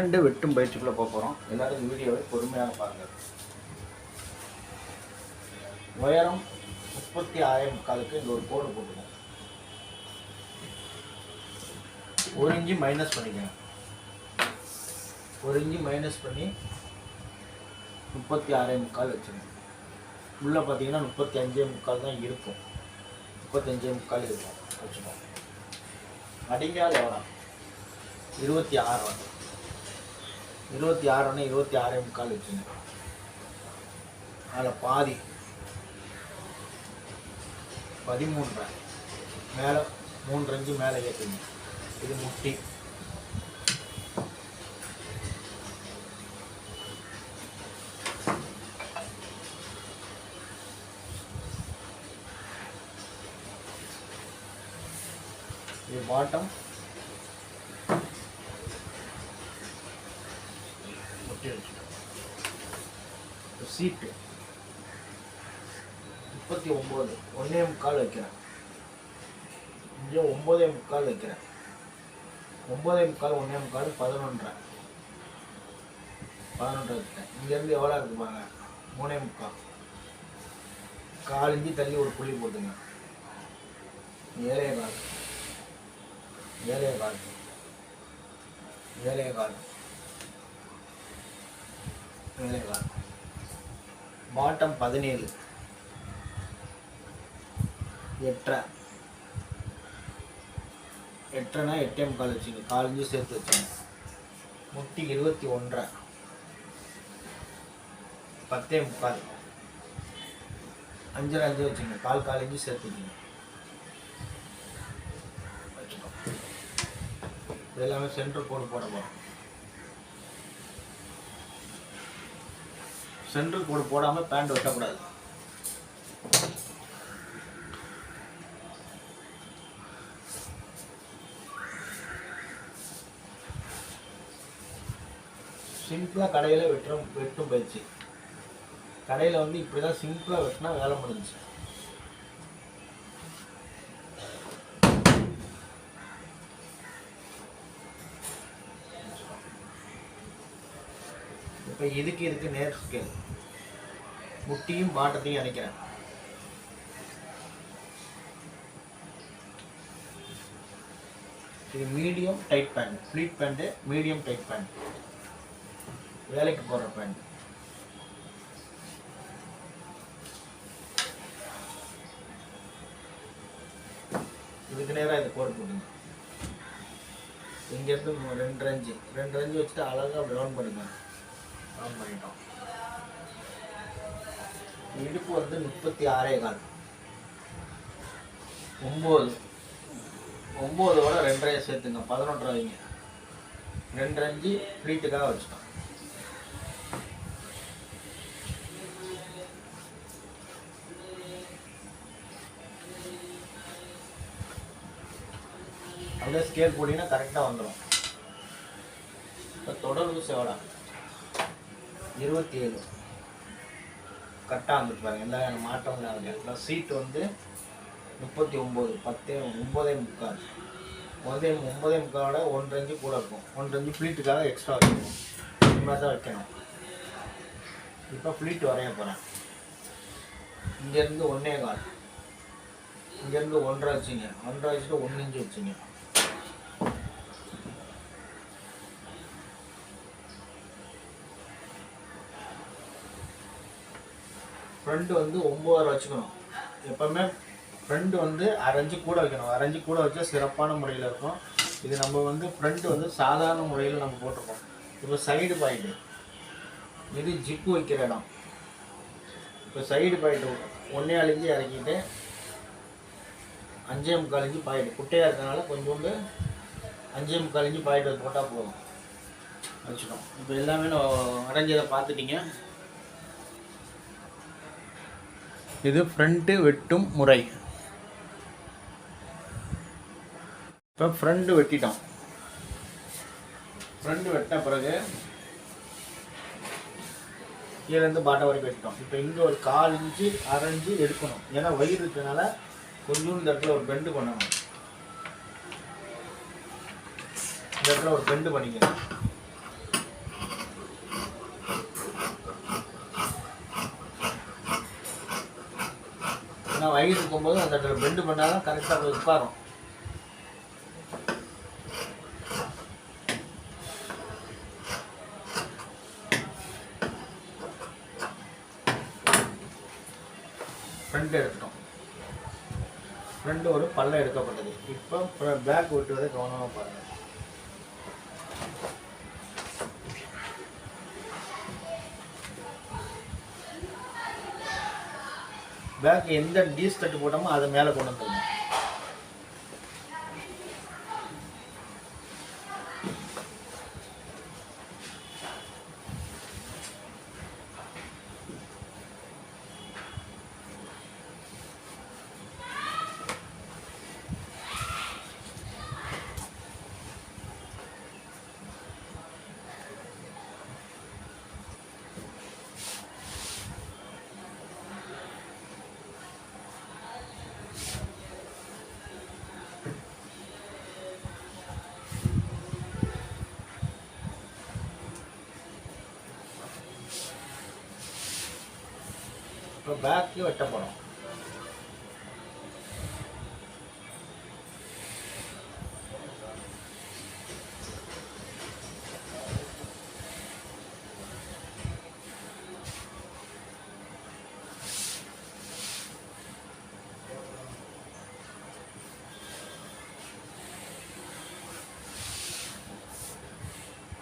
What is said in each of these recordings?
இப்போ வெட்டும் பயிற்சிக்குள்ளே போக போகிறோம் எல்லோரும் வீடியோவை பொறுமையாக பாருங்கள் உயரம் முப்பத்தி ஆயிரம் காலுக்கு இந்த ஒரு கோடு போட்டுக்கோங்க. ஒரு இஞ்சி மைனஸ் பண்ணிக்கணும் ஒரு இஞ்சி மைனஸ் பண்ணி முப்பத்தி ஆறே முக்கால் வச்சுக்கணும் உள்ளே பார்த்தீங்கன்னா முப்பத்தி அஞ்சே முக்கால் தான் இருக்கும். முப்பத்தஞ்சே முக்கால் இருக்கும். வச்சுக்கோங்க. அடிங்கால் எவ்வளோ இருபத்தி ஆறு வந்து இருபத்தி ஆறுன்னு இருபத்தி ஆறே முக்கால் வச்சுங்க. அதில் பாதி. பதிமூன்றரை. மேலே மூன்று அஞ்சு மேலே ஏற்றுங்க. இது முட்டி. இது பாட்டம் முட்டி சீட்டு முப்பத்தி ஒம்பது ஒன்றே முக்கால் வைக்கிறேன் இங்கே ஒம்பதே முக்கால் வைக்கிறேன் ஒம்பதே முக்கால் ஒன்றே முக்கால் பதினொன்றரை. பதினொன்றரை வச்சுட்டேன் இங்கேருந்து எவ்வளோ இருக்கு பாருங்க மூணே முக்கால் கால் தள்ளி ஒரு புள்ளி போட்டுங்க ஏழே கால். ஏழே கால். ஏழே கால். ஏழே பாட்டம் பதினேழு. எட்டரை. எட்டரைனா எட்டே முக்கால் வச்சுங்க காலஞ்சும் சேர்த்து வச்சுங்க முட்டி இருபத்தி ஒன்றரை. பத்தே முக்கால். அஞ்சரை அஞ்சு வச்சுங்க கால் காலஞ்சு சேர்த்து வச்சுங்க வச்சுக்கோ. இது எல்லாமே சென்டர் கோடு போட போகிறோம் சென்டர் கோடு போடாமல் பேண்ட் வெட்டக்கூடாது சிம்பிளாக கடையில் வெட்டுறோம் வெட்டும் பயிற்சி. கடையில் வந்து இப்படி தான் சிம்பிளாக வெட்டினா வேலை முடிஞ்சுச்சு. இப்போ இதுக்கு இதுக்கு நேர் ஸ்கேல் முட்டியும் பாட்டத்தையும் அணைக்கிறேன். இது medium tight pant pleat pant medium tight pant வேலைக்கு போடுற பேண்ட் இதுக்கு நேராக இதை போட்டு போட்டுங்க. இங்கேருந்து ரெண்டு ரஞ்சு ரெண்டு ரஞ்சு வச்சுட்டு அழகாக ரவுண்ட் பண்ணுங்க. பண்ணிட்டோம் இடுப்பு வந்து முப்பத்தி ஆறே கால். ஒம்பது. ஒம்போதோட ரெண்டரை சேர்த்துங்க. பதினொன்றரை வைங்க. ரெண்டு அஞ்சு ஃப்ளீட்டுக்காக வச்சுட்டோம் அப்படியே ஸ்கேல் போட்டிங்கன்னா கரெக்டாக வந்துடும் இப்போ தொடர் சேவடா. இருபத்தி ஏழு கரெக்டாக வந்துட்டு பாருங்கள் எந்த வகையான மாற்றம் இல்லாத இப்போ சீட் வந்து முப்பத்தி ஒம்பது பத்தே ஒம்பதே முக்கால். ஒன்பதே ஒன்பதே முக்காலோட ஒன்றரை இஞ்சு கூட இருக்கும். ஒன்றரை ஃப்ளீட்டுக்காக எக்ஸ்ட்ரா வைக்கணும் இந்த மாதிரி தான் வைக்கணும். இப்போ ஃப்ளீட் வரைய போகிறேன் இங்கேருந்து ஒன்றே கால். இங்கேருந்து ஒன்றரை வச்சுங்க. ஒன்றரை வச்சுட்டு ஒன்று இன்ச்சு வச்சுங்க. ஃப்ரெண்டு வந்து ஒம்பதரை வச்சுக்கணும். எப்போவுமே ஃப்ரெண்டு வந்து அரைஞ்சு கூட வைக்கணும். அரைஞ்சு கூட வச்சா சிறப்பான முறையில் இருக்கும். இது நம்ம வந்து ஃப்ரண்ட் வந்து சாதாரண முறையில் நம்ம போட்டிருக்கோம். இப்போ சைடு பாயிண்ட்டு இது ஜிப்பு வைக்கிற இடம். இப்போ சைடு பாயிண்ட் ஒன்றே அழிஞ்சு இறக்கிட்டு அஞ்சே முக்கால் இன்ச்சு பாயிண்ட் குட்டையாக இருக்கனால கொஞ்சோண்டு அஞ்சே முக்கால் இன்ச்சு பாயிண்ட் போட்டால் போதும். வச்சுக்கோம் இப்போ எல்லாமே நான் அரைஞ்சதை பார்த்துட்டிங்க. இது ஃப்ரண்ட்டு வெட்டும் முறை. இப்போ ஃப்ரண்ட்டு வெட்டிட்டோம். ஃப்ரண்ட்டு வெட்ட பிறகு கீழேருந்து பாட்டை வரைக்கும் வெட்டிட்டோம். இப்போ இங்கே ஒரு கால் இன்ச்சு அரைஞ்சு எடுக்கணும். ஏன்னா வயிறு இருக்கனால கொஞ்சம் இந்த இடத்துல ஒரு பெண்டு பண்ணணும். இந்த இடத்துல ஒரு பெண்டு பண்ணிக்கணும். நான் வயிறு இருக்கும்போது அந்த இடத்துல பெண்டு பண்ணாதான் கரெக்டாக போய் உட்காரும். ஃப்ரண்ட் எடுத்துட்டோம். ஃப்ரண்ட் ஒரு பல்ல எடுக்கப்பட்டது. இப்போ பேக் விட்டுவதை கவனமாக பாருங்கள் பேக் எந்த டீஸ் தட்டு போட்டோமோ அதை மேலே கொண்டு வந்துருங்க. பேக்கையும் வெட்ட போகிறோம்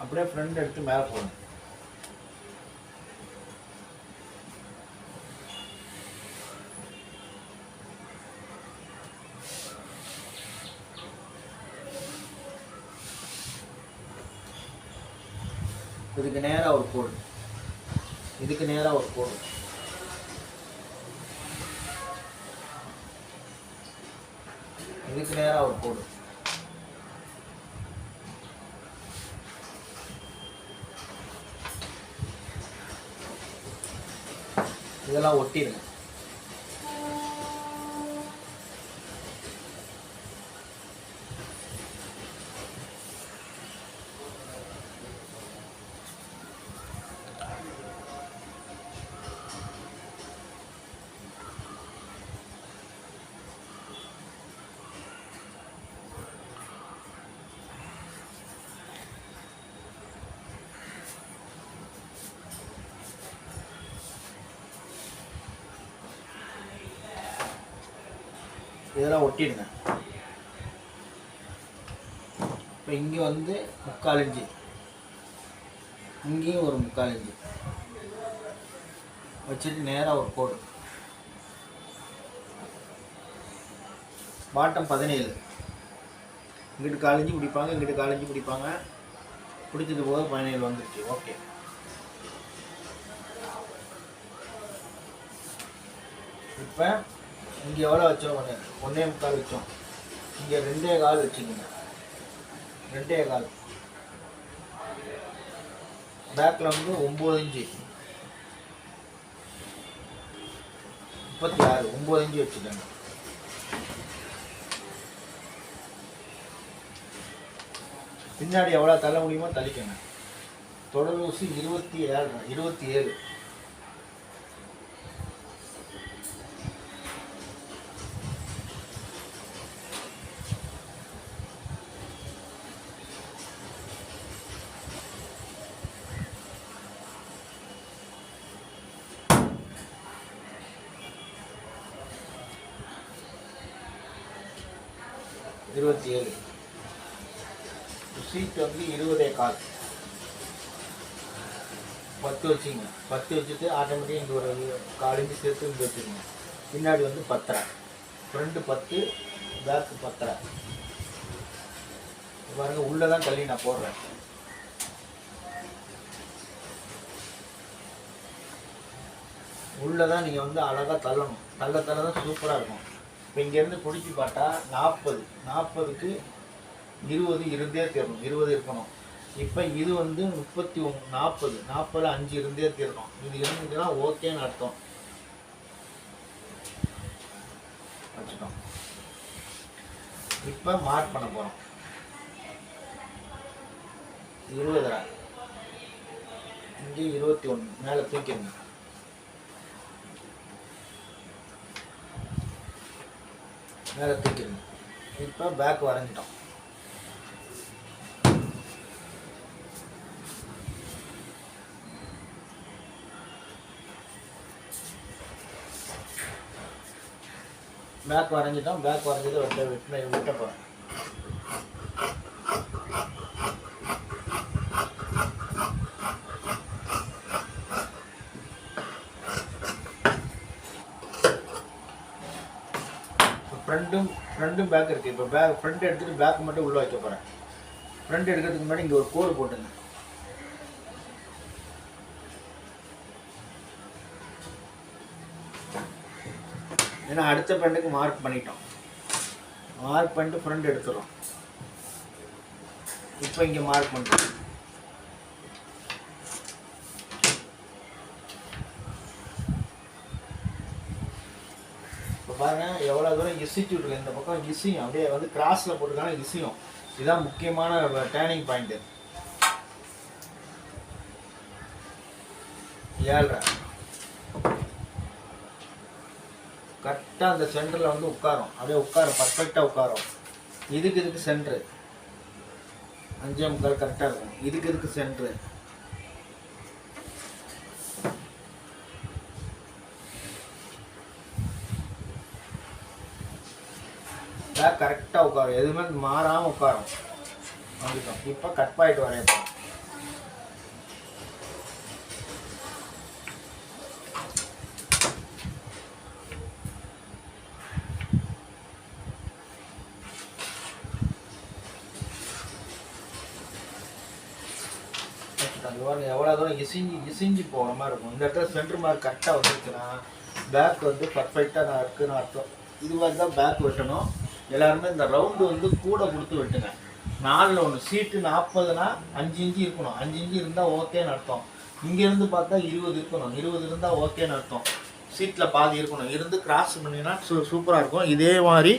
அப்படியே ஃப்ரெண்ட் எடுத்து மேலே போகணும் இதுக்கு நேராக ஒரு கோடு. இதுக்கு நேராக ஒரு கோடு. இதுக்கு நேராக ஒரு கோடு. இதெல்லாம் ஒட்டிடுங்க. இதெல்லாம் ஒட்டிடுங்க. இப்போ இங்கே வந்து முக்கால் இஞ்சி இங்கேயும் ஒரு முக்கால் இஞ்சி வச்சுட்டு நேராக ஒரு கோடு. பாட்டம் பதினேழு. இங்கிட்டு காலஞ்சி பிடிப்பாங்க இங்கிட்டு காலஞ்சி பிடிப்பாங்க. பிடிச்சது போக பதினேழு வந்துருச்சு. ஓகே இப்போ இங்கே எவ்வளோ வச்சோம்? ஒன்று ஒன்றே முக்கால் வச்சோம். இங்கே ரெண்டே கால் வச்சுக்கோங்க. ரெண்டே கால். பேக்கில் வந்து ஒம்பது இன்ச்சு முப்பத்தி ஆறு ஒம்பது இன்ச்சு வச்சுக்கோங்க. பின்னாடி எவ்வளோ தள்ள முடியுமோ தள்ளிக்கோங்க. தொடர் ஊசி இருபத்தி ஏழு இருபத்தி ஏழு. இருபத்தி ஏழு. சீட் வந்து இருபதே கால். பத்து வச்சுங்க. பத்து வச்சுட்டு ஆட்டோமேட்டிக்காக இங்கே ஒரு கால் இன்ச்சு சேர்த்து இங்கே வச்சுருங்க. பின்னாடி வந்து பத்தரை. ஃப்ரண்ட்டு பத்து பேக்கு பத்தரை. பாருங்கள் உள்ளே தான் தள்ளி நான் போடுறேன். உள்ளே தான் நீங்கள் வந்து அழகாக தள்ளணும். தள்ள தள்ள தான் சூப்பராக இருக்கும். இப்போ இங்கேருந்து பிடிச்சி பார்த்தா நாற்பது நாற்பதுக்கு இருபது இருந்தே தீரணும் இருபது இருக்கணும். இப்போ இது வந்து முப்பத்தி ஒன் நாற்பது நாற்பது அஞ்சு இருந்தே தீரணும். இது இருந்துச்சுன்னா ஓகேன்னு அர்த்தம். வச்சுட்டோம் இப்போ மார்க் பண்ண போகிறோம் இருபது இங்கே இருபத்தி ஒன்று மேலே தூக்கிடுங்க. மேலே தூக்கிடணும். இப்போ பேக் வரைஞ்சிட்டோம். பேக் வரைஞ்சிட்டோம். பேக் வரைஞ்சதை விட்ட வெட்ட விட்ட போகிறோம் ஃப்ரண்ட்டும் ஃப்ரண்ட்டும் பேக் இருக்குது இப்போ பேக் ஃப்ரண்ட் எடுத்துகிட்டு பேக் மட்டும் உள்ளே வைக்க போகிறேன் ஃப்ரண்ட் எடுக்கிறதுக்கு முன்னாடி இங்கே ஒரு கோடு போட்டுங்க. ஏன்னா அடுத்த ஃப்ரெண்டுக்கு மார்க் பண்ணிட்டோம். மார்க் பண்ணிட்டு ஃப்ரெண்ட் எடுத்துகிறோம் இப்போ இங்கே மார்க் பண்ணுறோம் பாருங்கள் எவ்வளோ தூரம் இசிச்சுட்ருக்கு இந்த பக்கம் இசியும் அப்படியே வந்து கிராஸில் போட்டுருக்காங்க இசியும். இதுதான் முக்கியமான டேர்னிங் பாயிண்ட்டு ஏழரை. கரெக்டாக அந்த சென்டரில் வந்து உட்காரும். அப்படியே உட்காரும் பர்ஃபெக்டாக உட்காரும். இதுக்கு இதுக்கு சென்ட்ரு அஞ்சே முக்கால் கரெக்டாக இருக்கும். இதுக்கு இதுக்கு சென்ட்ரு பேக் கரெக்டாக உட்காரும். எதுவுமே மாறாமல் உட்காரும். வந்துட்டோம். இப்போ கட் பாயிண்ட் வரேன் இப்போ பாருங்க எவ்வளோ தூரம் இசிஞ்சு இசிஞ்சு போகிற மாதிரி இருக்கும். இந்த இடத்துல சென்டர் மார்க் கரெக்டாக வந்துருச்சுன்னா பேக் வந்து பர்ஃபெக்டாக நான் இருக்குன்னு அர்த்தம். இது மாதிரி தான் பேக் வெட்டணும் எல்லாருமே இந்த ரவுண்டு வந்து கூட கொடுத்து வெட்டுங்க நாலில் ஒன்று சீட்டு நாற்பதுனா அஞ்சு இஞ்சி இருக்கணும். அஞ்சு இஞ்சி இருந்தால் ஓகேன்னு அர்த்தம். இங்கேருந்து பார்த்தா இருபது இருக்கணும். இருபது இருந்தால் ஓகேன்னு அர்த்தம். சீட்டில் பாதி இருக்கணும். இருந்து கிராஸ் பண்ணிங்கன்னா சூ சூப்பராக இருக்கும். இதே மாதிரி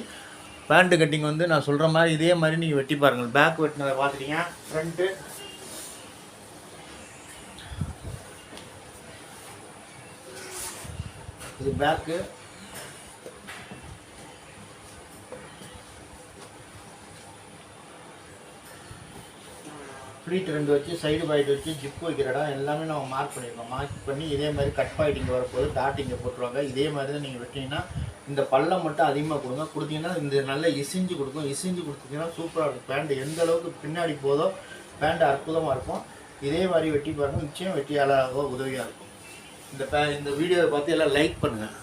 பேண்ட்டு கட்டிங் வந்து நான் சொல்கிற மாதிரி இதே மாதிரி நீங்கள் வெட்டி பாருங்கள். பேக் வெட்டினதை பார்த்துட்டீங்க. ஃப்ரண்ட்டு இது பேக்கு ஃப்ளீட் ரெண்டு வச்சு சைடு பாயிட் வச்சு ஜிப் வைக்கிற இடம் எல்லாமே நம்ம மார்க் பண்ணியிருக்கோம் மார்க் பண்ணி இதே மாதிரி கட் பாயிட் இங்கே வரப்போது டாட் இங்கே போட்டுருவாங்க. இதே மாதிரி தான் நீங்கள் வெட்டிங்கன்னா இந்த பள்ளம் மட்டும் அதிகமாக கொடுங்க. கொடுத்தீங்கன்னா இந்த நல்ல இசிஞ்சு கொடுக்கும். இசிஞ்சு கொடுத்தீங்கன்னா சூப்பராக இருக்கும். பேண்ட் எந்த அளவுக்கு பின்னாடி போதோ பேண்ட் அற்புதமாக இருக்கும். இதே மாதிரி வெட்டி பாருங்கள் நிச்சயம் வெட்டியாளராக உதவியாக இருக்கும். இந்த பே இந்த வீடியோவை பார்த்து எல்லாம் லைக் பண்ணுங்கள்